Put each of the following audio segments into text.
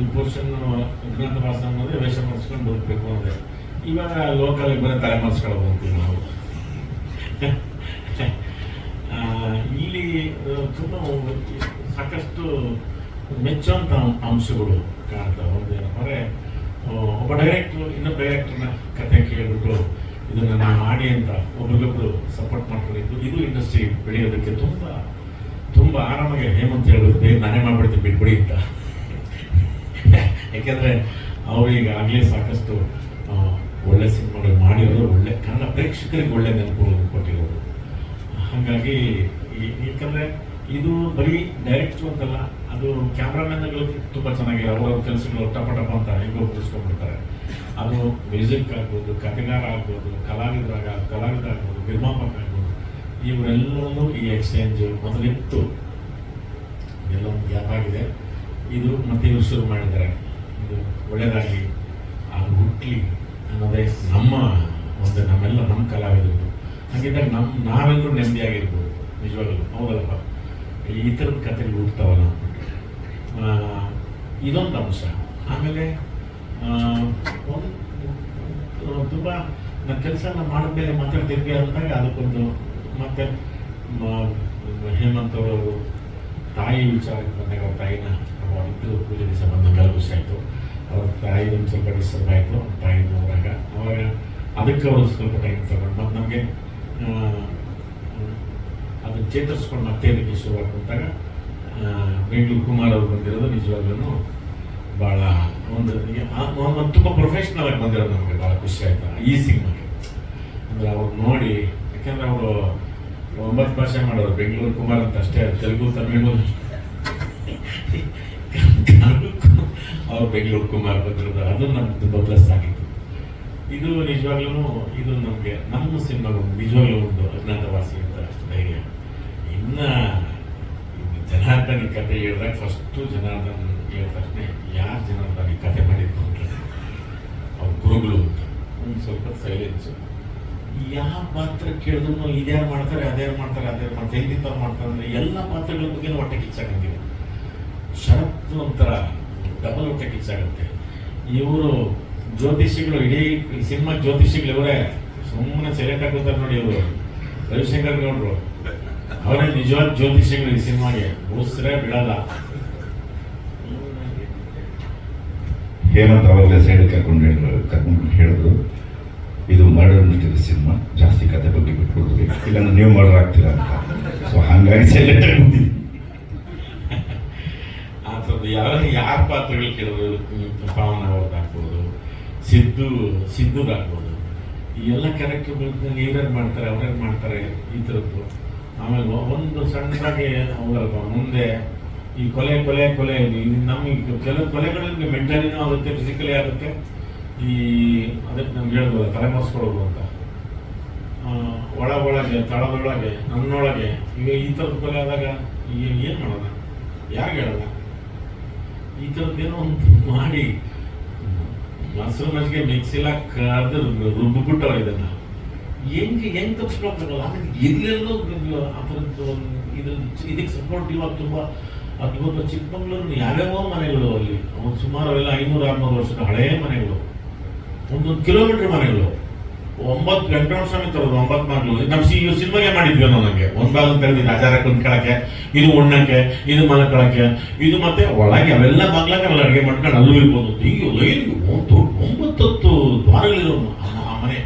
ಈ ಪೋರ್ಷನ್ ಅಜ್ಞಾತವಾಸ ಅನ್ನೋದೇ ವೇಷ ಮಾಡಿಸ್ಕೊಂಡು ಬದುಕಬೇಕು ಅಂದರೆ ಇವಾಗ ಲೋಕಲ್ ಬರೋ ತಲೆ ಮಾಡಿಸ್ಕೊಳ್ಬೋದು ನಾವು. ಇಲ್ಲಿ ತುಂಬ ಸಾಕಷ್ಟು ಮೆಚ್ಚುವಂಥ ಅಂಶಗಳು ಕಾಣ್ತಾ ಒಂದು ಏನಪ್ಪ ಒಬ್ಬ ಡೈರೆಕ್ಟ್ರು ಇನ್ನೊಬ್ಬ ಡೈರೆಕ್ಟ್ರನ್ನ ಕತೆ ಕೇಳಿಬಿಟ್ಟು ಇದನ್ನು ನಾನು ಮಾಡಿ ಅಂತ ಒಬ್ರಿಗೊಬ್ರು ಸಪೋರ್ಟ್ ಮಾಡ್ಕೊಂಡಿದ್ದು, ಇದು ಇಂಡಸ್ಟ್ರಿ ಬೆಳೆಯೋದಕ್ಕೆ ತುಂಬ ತುಂಬ ಆರಾಮಾಗಿ ಹೇಮಂತ್ ಹೇಳೋದು ಬೇಗ ನಾನೇ ಮಾಡ್ಬಿಡ್ತೀನಿ, ಬಿಟ್ಬಿಡಿ ಅಂತ. ಯಾಕೆಂದರೆ ಅವರು ಈಗಾಗಲೇ ಸಾಕಷ್ಟು ಒಳ್ಳೆ ಸಿನಿಮಾಗಳು ಮಾಡಿರೋದು ಒಳ್ಳೆ ಕನ್ನಡ ಪ್ರೇಕ್ಷಕರಿಗೆ ಒಳ್ಳೆ ನೆನಪುಗಳನ್ನು ಕೊಟ್ಟಿರೋದು. ಹಾಗಾಗಿ ಯಾಕಂದ್ರೆ ಇದು ಬರೀ ಡೈರೆಕ್ಟ್ ಅಂತಲ್ಲ, ಅದು ಕ್ಯಾಮ್ರಾಮನ್ಗಳು ತುಂಬ ಚೆನ್ನಾಗಿದೆ ಅವರ ಕೆಲಸಗಳು ಟಪ ಟಪ ಅಂತ ಹೆಂಗೋ ಮುಗಿಸ್ಕೊಂಡ್ಬಿಡ್ತಾರೆ. ಅದು ಮ್ಯೂಸಿಕ್ ಆಗ್ಬೋದು ಕಥೆಗಾರ ಆಗ್ಬೋದು, ಕಲಾವಿದರಾಗ ಕಲಾವಿದರಾಗ್ಬೋದು ನಿರ್ಮಾಪಕ ಆಗ್ಬೋದು ಇವರೆಲ್ಲರೂ ಈ ಎಕ್ಸ್ಚೇಂಜ್ ಮೊದಲಿತ್ತು. ಎಲ್ಲೊಂದು ಗ್ಯಾಪ್ ಆಗಿದೆ. ಇದು ಮತ್ತೆ ಇವರು ಶುರು ಮಾಡಿದ್ದಾರೆ. ಒಳ್ಳೆಯದಾಗಲಿ ಅದು ಹುಟ್ಟಲಿ ಅನ್ನೋದೇ ನಮ್ಮ ಒಂದು ನಮ್ಮೆಲ್ಲ ನಮ್ಮ ಕಲಾವಿದರು ಹಾಗಿದ್ದಾಗ ನಮ್ಮ ನಾವೆಲ್ಲರೂ ನೆಮ್ಮದಿಯಾಗಿರ್ಬೋದು ನಿಜವಾಗಲೂ, ಹೌದಲ್ಲಪ್ಪ? ಈ ಥರದ ಕಥೆಗಳು ಹುಡ್ತಾವಲ್ಲ ಇದೊಂದು ಅಂಶ. ಆಮೇಲೆ ಒಂದು ತುಂಬ ನನ್ನ ಕೆಲಸ ನಾನು ಮಾಡಿದ್ಮೇಲೆ ಮಾತಾಡ್ತಿದ್ವಿ ಅಂದಾಗ ಅದಕ್ಕೊಂದು ಮತ್ತೆ ಹೇಮಂತ್ ಅವರು ತಾಯಿ ವಿಚಾರಕ್ಕೆ ಬಂದಾಗ ಅವ್ರ ತಾಯಿನ ಪೂಜೆ ದಿವಸ ಖುಷಿ ಆಯಿತು ಅವ್ರ ತಾಯಿ ಒಂದು ಸ್ವಲ್ಪ ಡಿಸ್ಟರ್ಬ್ ಆಯಿತು ತಾಯಿ ಹೋದಾಗ ಅವಾಗ ಅದಕ್ಕೆ ಅವರು ಸ್ವಲ್ಪ ಟೈಮ್ ತಗೊಂಡು ಮತ್ತು ನಮಗೆ ಅದನ್ನು ಚೇತರಿಸ್ಕೊಂಡು ಮತ್ತೆ ಅದಕ್ಕೆ ಶುರುವಾಗಿ ಕೊಟ್ಟಾಗ ಬೆಂಗಳೂರು ಕುಮಾರ್ ಅವರು ಬಂದಿರೋದು ನಿಜವಾಗ್ಲೂ ಭಾಳ ಒಂದು ಒಂದು ತುಂಬ ಪ್ರೊಫೆಷ್ನಲ್ ಆಗಿ ಬಂದಿರೋದು ನಮಗೆ ಭಾಳ ಖುಷಿ ಆಯಿತು, ಈ ಸಿನಿಮಾಗೆ. ಅಂದರೆ ಅವ್ರು ನೋಡಿ, ಯಾಕೆಂದ್ರೆ ಅವರು ಒಂಬತ್ತು ಭಾಷೆ ಮಾಡೋರು, ಬೆಂಗಳೂರು ಕುಮಾರ್ ಅಂತ ಅಷ್ಟೇ, ತೆಲುಗು, ತಮಿಳು. ಅವ್ರು ಬೆಂಗಳೂರು, ಕುಮಾರ್ ಬಂದಿರೋದು ಅದು ನಮ್ಗೆ ತುಂಬ ಪ್ಲಸ್ ಆಗಿತ್ತು. ಇದು ನಿಜವಾಗ್ಲೂ ಇದು ನಮಗೆ, ನಮ್ಮ ಸಿನಿಮಾಗೆ ನಿಜವಾಗ್ಲೂ ಒಂದು ಅಜ್ಞಾತವಾಸಿ ಅಂತ ಧೈರ್ಯ. ಇನ್ನ ಜನಾರ್ದನ್ ಈ ಕತೆ ಹೇಳಿದಾಗ ಫಸ್ಟು ಜನಾರ್ದನ್ ಹೇಳಿದ ತಕ್ಷಣ ಯಾರು ಜನಾರ್ದನ್ ಈ ಕತೆ ಮಾಡಿದ್ರು ಅವ್ರ ಗುರುಗಳು ಅಂತ. ಒಂದು ಸ್ವಲ್ಪ ಸೈಲೆನ್ಸು ಯಾವ ಪಾತ್ರ ಕೇಳಿದ್ರು ಇದ್ಯಾರು ಮಾಡ್ತಾರೆ, ಅದ್ಯಾರು ಮಾಡ್ತಾರೆ ಅದ್ಯಾರು ಮಾಡ್ತಾರೆ ಹೆಂಗಿಂತ ಮಾಡ್ತಾರೆ ಅಂದರೆ ಎಲ್ಲ ಪಾತ್ರಗಳ ಬಗ್ಗೆ ಹೊಟ್ಟೆ ಕಿಚ್ಚಾಗಂಗಿದೆ ಶರತ್ ಒಂಥರ ಡಬಲ್ ಹೊಟ್ಟೆ ಕಿಚ್ಚಾಗುತ್ತೆ ಇವರು ಜ್ಯೋತಿಷಿಗಳು, ಇಡೀ ಸಿನಿಮಾ ಜ್ಯೋತಿಷಿಗಳು ಇವರೇ. ಸುಮ್ಮನೆ ಸೆಲೆಕ್ಟ್ ಹಾಕೋತಾರೆ ನೋಡಿ ಇವರು. ರವಿಶಂಕರ್ ನೋಡ್ರು ಅವರೇ ನಿಜವಾದ ಜ್ಯೋತಿಷಿಗಳು ಈ ಸಿನಿಮಾಗೆ. ಉಸಿರೇ ಬಿಡಲ್ಲ. ಹೇಮಂತ್ ಅವಾಗಲೇ ಸೈಡ್ ಕರ್ಕೊಂಡು ಹೇಳಿದ್ರು ಕರ್ಕೊಂಡು ಹೇಳಿದ್ರು, ಇದು ಮರ್ಡರ್ ಮಿಸ್ಟರಿ ಸಿನಿಮಾ. ಜಾಸ್ತಿ ಕತೆ ಬಗ್ಗೆ ಬಿಟ್ಕೊಡ್ತೀವಿ ಇಲ್ಲಾಂದ್ರೆ ನೀವು ಮರ್ಡರ್ ಆಗ್ತೀರಾ ಅಂತ. ಸೊ ಹಾಗಾಗಿ ಸೆಲೆಕ್ಟ್ ಆಗಿ ಯಾರ ಯಾರ ಪಾತ್ರಗಳು ಹ್ಮ್, ಪಾವನ ಅವ್ರದ್ದಾಗ್ಬೋದು ಸಿದ್ದು ಸಿದ್ದುದಾಗ್ಬೋದು ಈ ಎಲ್ಲ ಕ್ಯಾರೆಕ್ಟರ್ಗಳನ್ನ ಇವ್ರ್ಯಾರು ಮಾಡ್ತಾರೆ ಅವ್ರ್ಯಾರು ಮಾಡ್ತಾರೆ ಈ ಥರದ್ದು. ಆಮೇಲೆ ಒಂದು ಸಣ್ಣದಾಗಿ ಅವರಪ್ಪ ಮುಂದೆ ಈ ಕೊಲೆ ಕೊಲೆ ಕೊಲೆ ಇದು. ನಮಗೆ ಕೆಲವು ಕೊಲೆಗಳಿಗೆ ಮೆಂಟಲಿನೂ ಆಗುತ್ತೆ ಫಿಸಿಕಲಿ ಆಗುತ್ತೆ. ಈ ಅದಕ್ಕೆ ನಮ್ಗೆ ಹೇಳ್ಬೋದು ತಲೆಮರೆಸ್ಕೊಳ್ಳೋದು ಅಂತ. ಆ, ಒಳ ಒಳಗೆ ತಳದೊಳಗೆ ನನ್ನೊಳಗೆ ಈಗ ಈ ಥರದ ಕೊಲೆ ಆದಾಗ ಈಗ ಏನು ಮಾಡೋಣ ಯಾರಿಗೆ ಹೇಳೋಣ ಈ ಥರದ್ದೇನೋ ಒಂದು ಮಾಡಿ ಮೊಸರು ಮಜ್ಜಿಗೆ ಮಿಕ್ಸಿಲ ಕರೆದು ರುಬ್ಬಿಬಿಟ್ಟವ್ರು ಇದನ್ನು. ಹೆಂಗೆ ಹೆಂಗೆ ತಪ್ಪಿಸ್ಕೊಳ್ತಾರಲ್ಲ ಅದಕ್ಕೆ ಎಲ್ಲೆಲ್ಲೋ ಆ ಥರದ್ದು ಇದ್ರ ಇದಕ್ಕೆ ಸಪೋರ್ಟ್ ಇವಾಗ ತುಂಬ ಅದ್ಭುತ. ಚಿಕ್ಕಮಂಗ್ಳೂರಿನ ಯಾವ್ಯಾವ ಮನೆಗಳು ಅಲ್ಲಿ. ಒಂದು ಸುಮಾರು ಅವೆಲ್ಲ ಐನೂರು, ಆರ್ನೂರು ವರ್ಷದ ಹಳೆಯ ಮನೆಗಳು. ಒಂದೊಂದು ಕಿಲೋಮೀಟರ್ ಮನೆಗಳು. ಒಂಬತ್ತು ವೆಂಕಟರಮಣ ಸ್ವಾಮಿ ತರೋದು ಒಂಬತ್ತು ಮಾಡ್ಲು. ನಮ್ಮ ಸಿ ಸಿನಿಮಾಗೆ ಮಾಡಿದ್ವಿ ನನಗೆ ಒಂದ್ ಭಾಗ ತೆಗೆದಿದ್ದು ಆಚಾರ ಕುಂತ್ಕೊಳಕ್ಕೆ ಇದು ಉಣ್ಣಕ್ಕೆ ಇದು ಮಲ್ಕೊಳಕ್ಕೆ ಇದು ಮತ್ತೆ ಒಳಗೆ ಅವೆಲ್ಲ ಬಾಗ್ಲಾಗ ಅಲ್ಲಿ ಅಡುಗೆ ಮಾಡ್ಕೊಂಡು ಅಲ್ಲೂ ಇರ್ಬೋದು. ಈಗ ಲೈನ್ಗೆ ಒಂದು ಒಂಬತ್ತು ಹತ್ತು ದ್ವಾರಗಳಿರೋ ಆ- ಮನೆ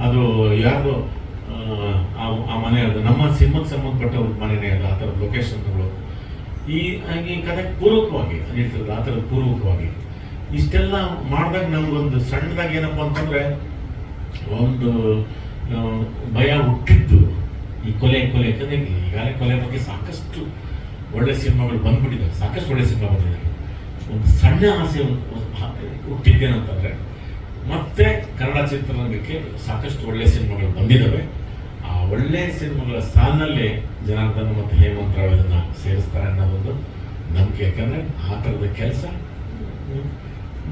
ಅದು ಯಾರು ಆ, ಮನೆ ಅದು. ನಮ್ಮ ಸಿನಿಮಾಗೆ ಸಂಬಂಧಪಟ್ಟ ಒಂದು ಮನೆನೇ ಅಲ್ಲ ಆ ಥರದ ಲೊಕೇಶನ್ಗಳು ಈ ಹಾಗೆ ಕಥೆ ಪೂರ್ವಕವಾಗಿ ಹೇಳ್ತಿರೋದು ಆ ಥರದ ಪೂರ್ವಕವಾಗಿ ಇಷ್ಟೆಲ್ಲ ಮಾಡಿದಾಗ ನಮ್ಗೊಂದು ಸಣ್ಣದಾಗಿ ಏನಪ್ಪ ಅಂತಂದ್ರೆ ಒಂದು ಭಯ ಹುಟ್ಟಿದ್ದು ಈ ಕೊಲೆ ಕೊಲೆ ಯಾಕಂದ್ರೆ ಈಗಾಗಲೇ ಕೊಲೆ ಬಗ್ಗೆ ಸಾಕಷ್ಟು ಒಳ್ಳೆ ಸಿನಿಮಾಗಳು ಬಂದ್ಬಿಟ್ಟಿದ್ದಾರೆ ಸಾಕಷ್ಟು ಒಳ್ಳೆ ಸಿನಿಮಾ ಬಂದಿದ್ದಾರೆ ಒಂದು ಸಣ್ಣ ಆಸೆ ಒಂದು- ಒಂದು ಹುಟ್ಟಿದ್ದೇನಂತಂದ್ರೆ ಮತ್ತೆ ಕನ್ನಡ ಚಿತ್ರರಂಗಕ್ಕೆ ಸಾಕಷ್ಟು ಒಳ್ಳೆ ಸಿನಿಮಾಗಳು ಬಂದಿದ್ದಾವೆ. ಆ ಒಳ್ಳೆ ಸಿನಿಮಾಗಳ ಸ್ಥಾನದಲ್ಲೇ ಜನಾರ್ದನ್ ಮತ್ತು ಹೇಮಂತ್ ರಾವ್ ಇದನ್ನ ಸೇರಿಸ್ತಾರೆ ಅನ್ನೋದೊಂದು ನಂಬಿಕೆ, ಯಾಕಂದರೆ ಆ ಥರದ ಕೆಲಸ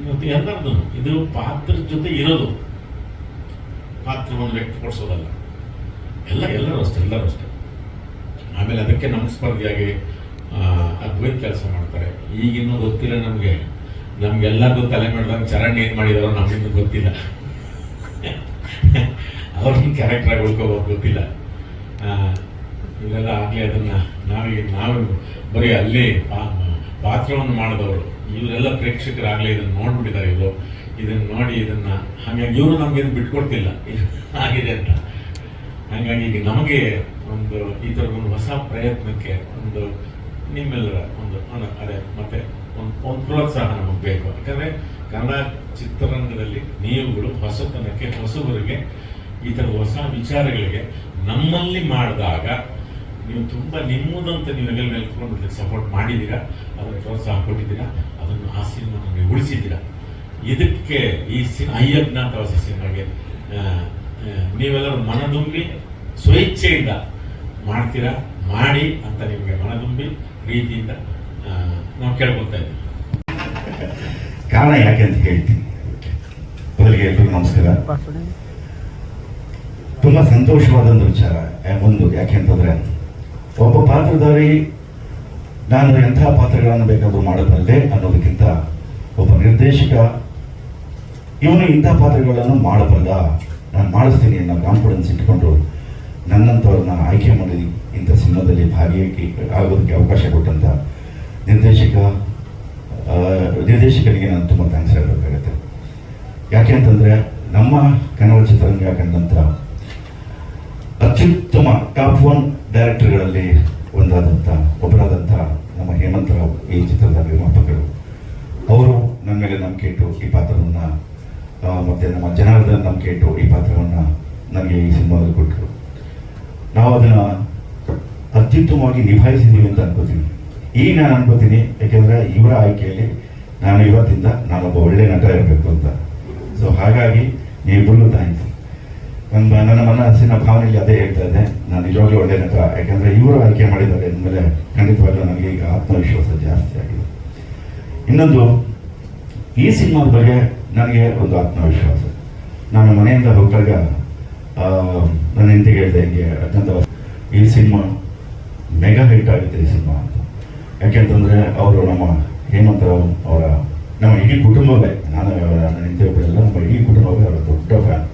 ಮತ್ತು ಎಲ್ಲರದ್ದು ಇದು ಪಾತ್ರದ ಜೊತೆ ಇರೋದು. ಪಾತ್ರವನ್ನು ವ್ಯಕ್ತಪಡಿಸೋದಲ್ಲ. ಎಲ್ಲ, ಎಲ್ಲರೂ ಅಷ್ಟೇ ಎಲ್ಲರೂ ಅಷ್ಟೇ. ಆಮೇಲೆ ಅದಕ್ಕೆ ನಮ್ಮ ಸ್ಪರ್ಧಿಯಾಗಿ ಅದ್ವೈತ್ ಕೆಲಸ ಮಾಡ್ತಾರೆ. ಈಗಿನ್ನೂ ಗೊತ್ತಿಲ್ಲ ನಮಗೆ. ನಮ್ಗೆಲ್ಲರಿಗೂ ತಲೆ ಮಾಡಿದಂಗೆ ಚರಣ್ ಏನು ಮಾಡಿದಾರೋ ನಮಗಿನ್ನೂ ಗೊತ್ತಿಲ್ಲ. ಅವ್ರನ್ನ ಕ್ಯಾರೆಕ್ಟ್ರಾಗಿ ಉಳ್ಕೋಬೋದು, ಗೊತ್ತಿಲ್ಲ. ಇದೆಲ್ಲ ಆಗಲಿ ಅದನ್ನು ನಾವೀಗ ನಾವು ಬರೀ ಅಲ್ಲಿ ಪಾತ್ರವನ್ನು ಮಾಡಿದವರು. ಇವರೆಲ್ಲ ಪ್ರೇಕ್ಷಕರಾಗಲಿ ಇದನ್ನು ನೋಡ್ಬಿಟ್ಟಿದ್ದಾರೆ ಇವರು. ಇದನ್ನ ನೋಡಿ ಇದನ್ನ, ಹಾಗಾಗಿ ಇವರು ನಮಗೇನು ಬಿಟ್ಕೊಡ್ತಿಲ್ಲ. ಆಗಿದೆ ಅಂತ. ಹಾಗಾಗಿ ಈಗ ನಮಗೆ ಒಂದು ಈ ಥರದ ಒಂದು ಹೊಸ ಪ್ರಯತ್ನಕ್ಕೆ ಒಂದು ನಿಮ್ಮೆಲ್ಲರ ಒಂದು ಅದೇ ಮತ್ತೆ ಒಂದು ಒಂದು ಪ್ರೋತ್ಸಾಹ ನಮಗೆ ಬೇಕು. ಯಾಕಂದರೆ ಕನ್ನಡ ಚಿತ್ರರಂಗದಲ್ಲಿ ನೀವುಗಳು ಹೊಸತನಕ್ಕೆ, ಹೊಸಬರಿಗೆ ಈ ಥರ ಹೊಸ ವಿಚಾರಗಳಿಗೆ ನಮ್ಮಲ್ಲಿ ಮಾಡಿದಾಗ ನೀವು ತುಂಬ ನಿಮ್ಮದಂತ ನೀವು ಎಲ್ಲ ನಿಲ್ಕೊಂಡು ಸಪೋರ್ಟ್ ಮಾಡಿದ್ದೀರಾ ಅದನ್ನು ಪ್ರೋತ್ಸಾಹ ಕೊಟ್ಟಿದ್ದೀರಾ, ಅದನ್ನು ಆ ಸಿನಿಮಾ ನೀವು ಉಳಿಸಿದ್ದೀರಾ. ಇದಕ್ಕೆ ಈ ಸಿನಿಮಾ ಪ್ರವಾಸಿ ಸಿನಿಮಾಗೆ ನೀವೆಲ್ಲರೂ ಮನದುಂಬಿ ಸ್ವೇಚ್ಛೆಯಿಂದ ಮಾಡ್ತೀರಾ? ಮಾಡಿ ಅಂತ ನಿಮಗೆ ಮನದುಂಬಿ ಪ್ರೀತಿಯಿಂದ ನಾವು ಕೇಳ್ಕೊತಾ ಇದ್ದೀವಿ. ಕಾರಣ ಯಾಕೆ ಅಂತ ಹೇಳ್ತೀನಿ ಮೊದಲಿಗೆ ಎಲ್ರಿಗೂ ನಮಸ್ಕಾರ. ತುಂಬಾ ಸಂತೋಷವಾದ ಒಂದು ವಿಚಾರ ಯಾ- ಯಾಕೆ ಅಂತಂದ್ರೆ ಒಬ್ಬ ಪಾತ್ರಧಾರಿ ನಾನು ಎಂಥ ಪಾತ್ರಗಳನ್ನು ಬೇಕಾದರೂ ಮಾಡಬಲ್ಲೆ ಅನ್ನೋದಕ್ಕಿಂತ ಒಬ್ಬ ನಿರ್ದೇಶಕ ಇವನು ಇಂಥ ಪಾತ್ರಗಳನ್ನು ಮಾಡಬಲ್ಲ ನಾನು ಮಾಡಿಸ್ತೀನಿ ಅನ್ನೋ ಕಾನ್ಫಿಡೆನ್ಸ್ ಇಟ್ಕೊಂಡು ನನ್ನಂಥವ್ರನ್ನ ಆಯ್ಕೆ ಮಾಡಿ ಇಂಥ ಸಿನಿಮಾದಲ್ಲಿ ಭಾಗಿಯಾಗಿ ಆಗೋದಕ್ಕೆ ಅವಕಾಶ ಕೊಟ್ಟಂಥ ನಿರ್ದೇಶಕ ನಿರ್ದೇಶಕರಿಗೆ ನಾನು ತುಂಬ ಥ್ಯಾಂಕ್ಸ್ ಹೇಳಬೇಕಾಗತ್ತೆ. ಯಾಕೆ ಅಂತಂದರೆ ನಮ್ಮ ಕನ್ನಡ ಚಿತ್ರರಂಗ ಕಂಡಂಥ ಅತ್ಯುತ್ತಮ ಟಾಪ್ ಒನ್ ಡೈರೆಕ್ಟರ್ಗಳಲ್ಲಿ ಒಂದಾದಂಥ ಒಬ್ಬರಾದಂಥ ನಮ್ಮ ಹೇಮಂತ್ ರಾವ್ ಈ ಚಿತ್ರದ ನಿರ್ಮಾಪಕರು. ಅವರು ನನ್ನ ಮೇಲೆ ನಂಬಿಕೆ ಇಟ್ಟು ಈ ಪಾತ್ರವನ್ನು ಮತ್ತು ನಮ್ಮ ಜನಾರ್ದನ್ ನಂಬಿಕೆ ಇಟ್ಟು ಈ ಪಾತ್ರವನ್ನು ನನಗೆ ಈ ಸಿನಿಮಾದಲ್ಲಿ ಕೊಟ್ಟರು. ನಾವು ಅದನ್ನು ಅತ್ಯುತ್ತಮವಾಗಿ ನಿಭಾಯಿಸಿದ್ದೀವಿ ಅಂತ ಅನ್ಕೋತೀನಿ ಈಗ ನಾನು ಅನ್ಕೋತೀನಿ, ಯಾಕೆಂದರೆ ಇವರ ಆಯ್ಕೆಯಲ್ಲಿ ನಾನು ಇವತ್ತಿಂದ ನಾನೊಬ್ಬ ಒಳ್ಳೆ ನಟ ಇರಬೇಕು ಅಂತ. ಸೊ ಹಾಗಾಗಿ ನೀವಿಬ್ಬರಿಗೂ ಥ್ಯಾಂಕ್ಸ್ ನನ್ನ ನನ್ನ ಮನಸ್ಸಿನ ಭಾವನೆಯಲ್ಲಿ ಅದೇ ಹೇಳ್ತಾ ಇದೆ ನಾನು ನಿಜವಾಗ್ಲೂ ಒಳ್ಳೆ ನಟ, ಯಾಕೆಂದರೆ ಇವರು ಆಯ್ಕೆ ಮಾಡಿದ್ದಾರೆ ಅಂದಮೇಲೆ ಖಂಡಿತವಾಗ್ಲೂ ನನಗೆ ಈಗ ಆತ್ಮವಿಶ್ವಾಸ ಜಾಸ್ತಿ ಆಗಿದೆ. ಇನ್ನೊಂದು, ಈ ಸಿನಿಮಾದ ಬಗ್ಗೆ ನನಗೆ ಒಂದು ಆತ್ಮವಿಶ್ವಾಸ. ನಾನು ಮನೆಯಿಂದ ಹೋಗುವಾಗ ಆ, ನನ್ನ ಹೆಂಡತಿಗೆ ಹೇಳಿದೆ ಹಿಂಗೆ ಅತ್ಯಂತ ಈ ಸಿನಿಮಾ ಮೆಗಾ ಹಿಟ್ ಆಗುತ್ತೆ ಈ ಸಿನಿಮಾ ಅಂತ. ಯಾಕೆಂತಂದರೆ ಅವರು ನಮ್ಮ ಹೇಮಂತ್ ರಾವ್ ಅವರ ನಮ್ಮ ಇಡೀ ಕುಟುಂಬವೇ ನಾನು ನನ್ನ ಹೆಂಡತಿ ಒಬ್ಬರೆಲ್ಲ ನಮ್ಮ ಇಡೀ ಕುಟುಂಬವೇ ಅವರ ದೊಡ್ಡ ಫ್ಯಾನ್.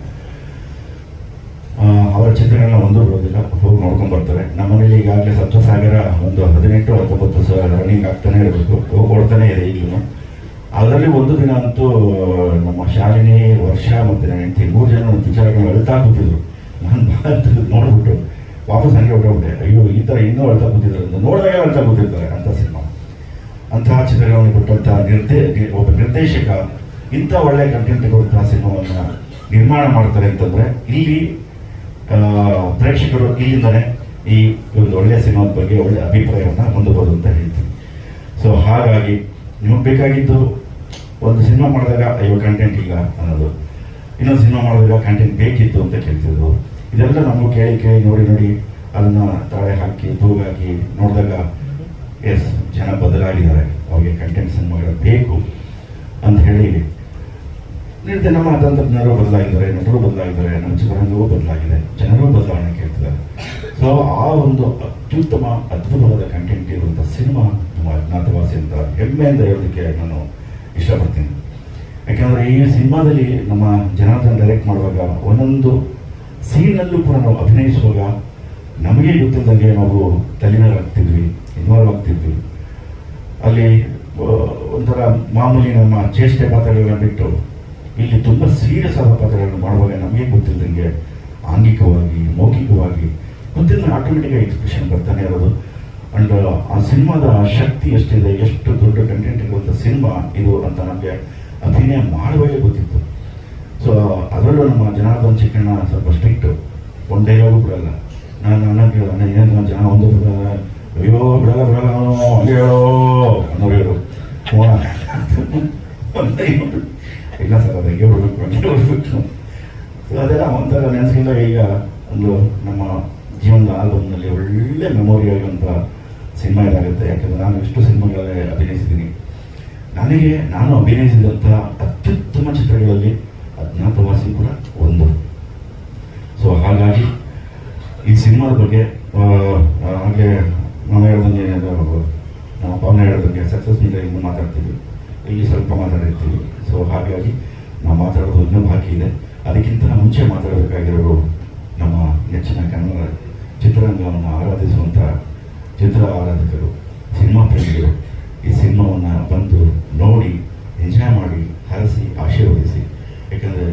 ಅವರ ಚಿತ್ರಗಳನ್ನ ಒಂದು ಬರೋದಿಲ್ಲ ಹೋಗಿ ನೋಡ್ಕೊಂಡು ಬರ್ತಾರೆ. ನಮ್ಮನೇಲಿ ಈಗಾಗಲೇ ಸಪ್ತಸಾಗರ ಒಂದು ಹದಿನೆಂಟು ಹತ್ತೊಂಬತ್ತು ಸಾವಿರ ರನ್ನಿಂಗ್ ಆಗ್ತಾನೆ ಇರಬೇಕು. ಹೋಗಿ ಓಡ್ತಾನೆ ಇದೆ ಈಗಲೂ. ಅದರಲ್ಲಿ ಒಂದು ದಿನ ಅಂತೂ, ನಮ್ಮ ಶಾಲಿನಿ ವರ್ಷ ಮತ್ತು ನನ್ನ ಹೆಂಡತಿ ಮೂರು ಜನ ವಿಚಾರಗಳು ಅಳ್ತಾ ಕೂತಿದ್ರು. ನಾನು ನೋಡ್ಬಿಟ್ಟು ವಾಪಸ್ ಹಂಗೆ ಹೊಟ್ಟೆ ಅಯ್ಯೋ, ಈ ಥರ ಇನ್ನೂ ಅಳ್ತಾ ಕೂತಿದ್ರು ಅಂತ ನೋಡಿದಾಗ ಅಳ್ತಾ ಕೂತಿರ್ತಾರೆ ಅಂಥ ಸಿನಿಮಾ. ಅಂತಹ ಚಿತ್ರಗಳನ್ನು ಕೊಟ್ಟಂಥ ನಿರ್ದೇ ಒಬ್ಬ ನಿರ್ದೇಶಕ ಇಂಥ ಒಳ್ಳೆಯ ಕಂಟೆಂಟ್ ಕೊಡುವಂತಹ ಸಿನಿಮಾವನ್ನು ನಿರ್ಮಾಣ ಮಾಡ್ತಾರೆ ಅಂತಂದರೆ ಇಲ್ಲಿ ಪ್ರೇಕ್ಷಕರು ಇಲ್ಲಿಂದಲೇ ಈ ಒಂದು ಒಳ್ಳೆಯ ಸಿನಿಮಾದ ಬಗ್ಗೆ ಒಳ್ಳೆಯ ಅಭಿಪ್ರಾಯವನ್ನು ಹೊಂದಬಹುದು ಅಂತ ಹೇಳ್ತೀನಿ. ಸೊ ಹಾಗಾಗಿ ನಿಮಗೆ ಬೇಕಾಗಿದ್ದು ಒಂದು ಸಿನಿಮಾ ಮಾಡಿದಾಗ ಅಯ್ಯೋ ಕಂಟೆಂಟ್ ಇಲ್ಲ ಅನ್ನೋದು. ಇನ್ನೊಂದು ಸಿನಿಮಾ ಮಾಡಿದಾಗ ಕಂಟೆಂಟ್ ಬೇಕಿತ್ತು ಅಂತ ಕೇಳ್ತಿದ್ರು. ಇದೆಲ್ಲ ನಮಗೂ ಕೇಳಿ ಕೇಳಿ ನೋಡಿ ನೋಡಿ ಅದನ್ನು ತಾಳೆ ಹಾಕಿ, ತೂಗಾಕಿ ನೋಡಿದಾಗ, ಎಸ್, ಜನ ಬದಲಾಗಿದ್ದಾರೆ. ಅವರಿಗೆ ಕಂಟೆಂಟ್ ಸಿನಿಮಾಗಳು ಬೇಕು ಅಂತ ಹೇಳಿ ನಿರ್ದೆ ನಮ್ಮ ತಂತ್ರಜ್ಞರು ಬದಲಾಗಿದ್ದಾರೆ, ನಟರು ಬದಲಾಗಿದ್ದಾರೆ, ನಮ್ಮ ಚಿತ್ರರಂಗವೂ ಬದಲಾಗಿದೆ. ಜನರೂ ಬದಲಾವಣೆ ಕೇಳ್ತಿದ್ದಾರೆ. ಸೊ ಆ ಒಂದು ಅತ್ಯುತ್ತಮ, ಅದ್ಭುತವಾದ ಕಂಟೆಂಟ್ ಇರುವಂಥ ಸಿನಿಮಾ ನಮ್ಮ ಅಜ್ಞಾತವಾಸಿ ಅಂತ ಹೆಮ್ಮೆಯಿಂದ ಹೇಳೋದಕ್ಕೆ ನಾನು ಇಷ್ಟಪಡ್ತೀನಿ. ಯಾಕೆಂದರೆ ಈ ಸಿನಿಮಾದಲ್ಲಿ ನಮ್ಮ ಜನಾರ್ದನ್ ಡೈರೆಕ್ಟ್ ಮಾಡುವಾಗ ಒಂದೊಂದು ಸೀನಲ್ಲೂ ಕೂಡ ನಾವು ಅಭಿನಯಿಸುವಾಗ ನಮಗೆ ಗೊತ್ತಿಲ್ಲದಂಗೆ ನಾವು ತಲ್ಲೀನರಾಗ್ತಿದ್ವಿ ಇನ್ವಾಲ್ವ್ ಆಗ್ತಿದ್ವಿ. ಅಲ್ಲಿ ಒಂಥರ ಮಾಮೂಲಿ ನಮ್ಮ ಚೇಷ್ಟೆ ಪಾತ್ರಗಳನ್ನ ಬಿಟ್ಟು ಇಲ್ಲಿ ತುಂಬ ಸೀರಿಯಸ್ ಆದ ಪಾತ್ರಗಳನ್ನು ಮಾಡುವಾಗ ನಮಗೆ ಗೊತ್ತಿಲ್ಲದಂಗೆ ಆಂಗಿಕವಾಗಿ, ಮೌಖಿಕವಾಗಿ ಗೊತ್ತಿಲ್ಲ ಆಟೋಮೆಟಿಕ್ ಎಕ್ಸ್ಪ್ರೆಷನ್ ಬರ್ತಾನೆ ಇರೋದು. ಅಂಡ್, ಆ ಸಿನಿಮಾದ ಶಕ್ತಿ ಎಷ್ಟಿದೆ, ಎಷ್ಟು ದೊಡ್ಡ ಕಂಟೆಂಟ್ ಇರುವಂಥ ಸಿನಿಮಾ ಇದು ಅಂತ ನಮಗೆ ಅಭಿನಯ ಮಾಡುವಾಗಲೇ ಗೊತ್ತಿತ್ತು. ಸೊ ಅದರಲ್ಲೂ ನಮ್ಮ ಜನಾರ್ದನ್ ಚಿಕ್ಕಣ್ಣ ಸ್ವಲ್ಪ ಸ್ಟ್ರಿಕ್ಟು ಒಂದು ಡೈಲಾಗು ಬಿಡಲ್ಲ. ನಾನು ಅಣ್ಣ, ಏನು ಜನ ಒಂದು ಅಯ್ಯೋ, ಬಿಡಲ್ಲ ಬಿಡಲ್ಲ ಹೇಳೋ ಹೇಳು. ಇಲ್ಲ ಸರ್, ಅದು ಹಂಗೆ ಬಿಡಬೇಕು ಬಿಡ್ಬೇಕು. ಸೊ ಅದೆಲ್ಲ ಒಂಥರ ನೆನೆಸ್ಕೊಂಡಾಗ ಈಗ ಒಂದು ನಮ್ಮ ಜೀವನದ ಆಲ್ಬಮ್ನಲ್ಲಿ ಒಳ್ಳೆ ಮೆಮೊರಿ ಆಗುವಂಥ ಸಿನಿಮಾ ಇದಾಗುತ್ತೆ. ಯಾಕಂದರೆ ನಾನು ಎಷ್ಟು ಸಿನಿಮಾಗಳಲ್ಲಿ ಅಭಿನಯಿಸಿದ್ದೀನಿ. ನನಗೆ ನಾನು ಅಭಿನಯಿಸಿದಂಥ ಅತ್ಯುತ್ತಮ ಚಿತ್ರಗಳಲ್ಲಿ ಅಜ್ಞಾತವಾಸಿ ಕೂಡ ಒಂದು. ಸೊ ಹಾಗಾಗಿ ಈ ಸಿನಿಮಾದ ಬಗ್ಗೆ ಹಾಗೆ ನಾನು ಹೇಳ್ದಂಗೆ ನಮ್ಮ ಪವನ ಹೇಳ್ದಂಗೆ ಸಕ್ಸಸ್ ಇನ್ನು ಮಾತಾಡ್ತೀವಿ. ಇಲ್ಲಿ ಸ್ವಲ್ಪ ಮಾತಾಡಿರ್ತೀವಿ. ಸೊ ಹಾಗಾಗಿ ನಾವು ಮಾತಾಡೋದು ಇನ್ನೂ ಬಾಕಿ ಇದೆ. ಅದಕ್ಕಿಂತ ಮುಂಚೆ ಮಾತಾಡಬೇಕಾಗಿರೋರು ನಮ್ಮ ನೆಚ್ಚಿನ ಕನ್ನಡ ಚಿತ್ರರಂಗವನ್ನು ಆರಾಧಿಸುವಂಥ ಚಿತ್ರ ಆರಾಧಕರು ಸಿನಿಮಾ ಪ್ರೇಮಿಗಳು ಈ ಸಿನಿಮಾವನ್ನು ಬಂದು ನೋಡಿ ಎಂಜಾಯ್ ಮಾಡಿ ಹರಸಿ ಆಶೀರ್ವದಿಸಿ. ಯಾಕಂದರೆ